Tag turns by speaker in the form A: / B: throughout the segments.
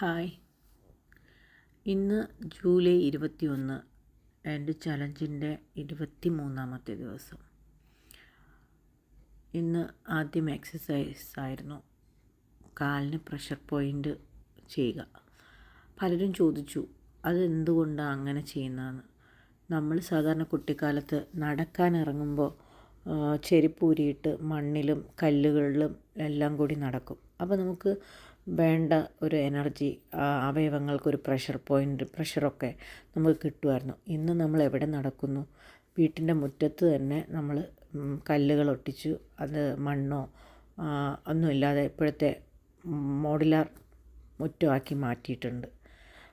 A: Hi. ഇന്ന് July ഇരുപത്തി ഒന്ന് എന്റെ ചലഞ്ചിന്റെ ഇരുപത്തി മൂന്നാമത്തെ ദിവസം. ഇന്ന് ആദ്യം എക്സസൈസ് ആയിരുന്നു. കാലിന് പ്രഷർ പോയിന്റ് ചെയ്യുക. പലരും ചോദിച്ചു അത് എന്തുകൊണ്ടാണ് അങ്ങനെ ചെയ്യുന്നതെന്ന്? നമ്മൾ സാധാരണ കുട്ടിക്കാലത്ത് നടക്കാൻ ഇറങ്ങുമ്പോൾ ചെരുപ്പൂരിയിട്ട് മണ്ണിലും കല്ലുകളിലും എല്ലാം കൂടി നടക്കും. അപ്പോൾ നമുക്ക് വേണ്ട ഒരു എനർജി അവയവങ്ങൾക്കൊരു പ്രഷർ പോയിന്റ് പ്രഷറൊക്കെ നമുക്ക് കിട്ടുമായിരുന്നു ഇന്ന് നമ്മൾ എവിടെ നടക്കുന്നു? വീട്ടിന്റെ മുറ്റത്ത് തന്നെ നമ്മൾ കല്ലുകൾ ഒട്ടിച്ചു അത് മണ്ണോ ഒന്നുമില്ലാതെ ഇപ്പോഴത്തെ മോഡുലാർ മുറ്റമാക്കി മാറ്റിയിട്ടുണ്ട്.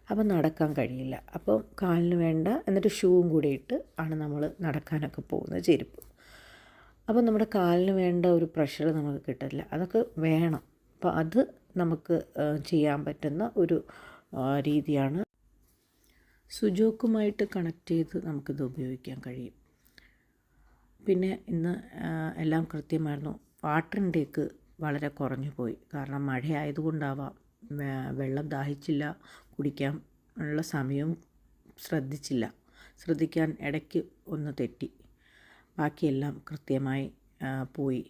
A: അപ്പം നടക്കാൻ കഴിയില്ല. അപ്പോൾ കാലിന് വേണ്ട എന്നിട്ട് ഷൂവും കൂടി ഇട്ട് ആണ് നമ്മൾ നടക്കാനൊക്കെ പോകുന്നത് ചെരുപ്പ്. അപ്പോൾ നമ്മുടെ കാലിന് വേണ്ട ഒരു പ്രഷർ നമുക്ക് കിട്ടില്ല അതൊക്കെ വേണം. അപ്പോൾ അത് നമുക്ക് ചെയ്യാൻ പറ്റുന്ന ഒരു രീതിയാണ്. സുജോക്കുമായിട്ട് കണക്ട് ചെയ്ത് നമുക്കിത് ഉപയോഗിക്കാൻ കഴിയും. പിന്നെ ഇന്ന് എല്ലാം കൃത്യമായിരുന്നു. വാട്ടർ ഇൻടേക്ക് വളരെ കുറഞ്ഞു പോയി. കാരണം മഴയായതുകൊണ്ടാവാം വെള്ളം ദാഹിച്ചില്ല കുടിക്കാൻ ഉള്ള സമയവും ശ്രദ്ധിച്ചില്ല. ശ്രദ്ധിക്കാൻ ഇടയ്ക്ക് ഒന്ന് തെറ്റി. ബാക്കിയെല്ലാം കൃത്യമായി പോയി.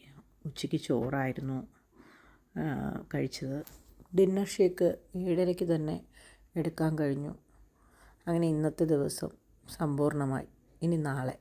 A: ഉച്ചയ്ക്ക് ചോറായിരുന്നു. കഴിച്ചത്. ഡിന്നർ ഷേക്ക് ഏഴരയ്ക്ക് തന്നെ എടുക്കാൻ കഴിഞ്ഞു. അങ്ങനെ ഇന്നത്തെ ദിവസം സമ്പൂർണമായി ഇനി നാളെ.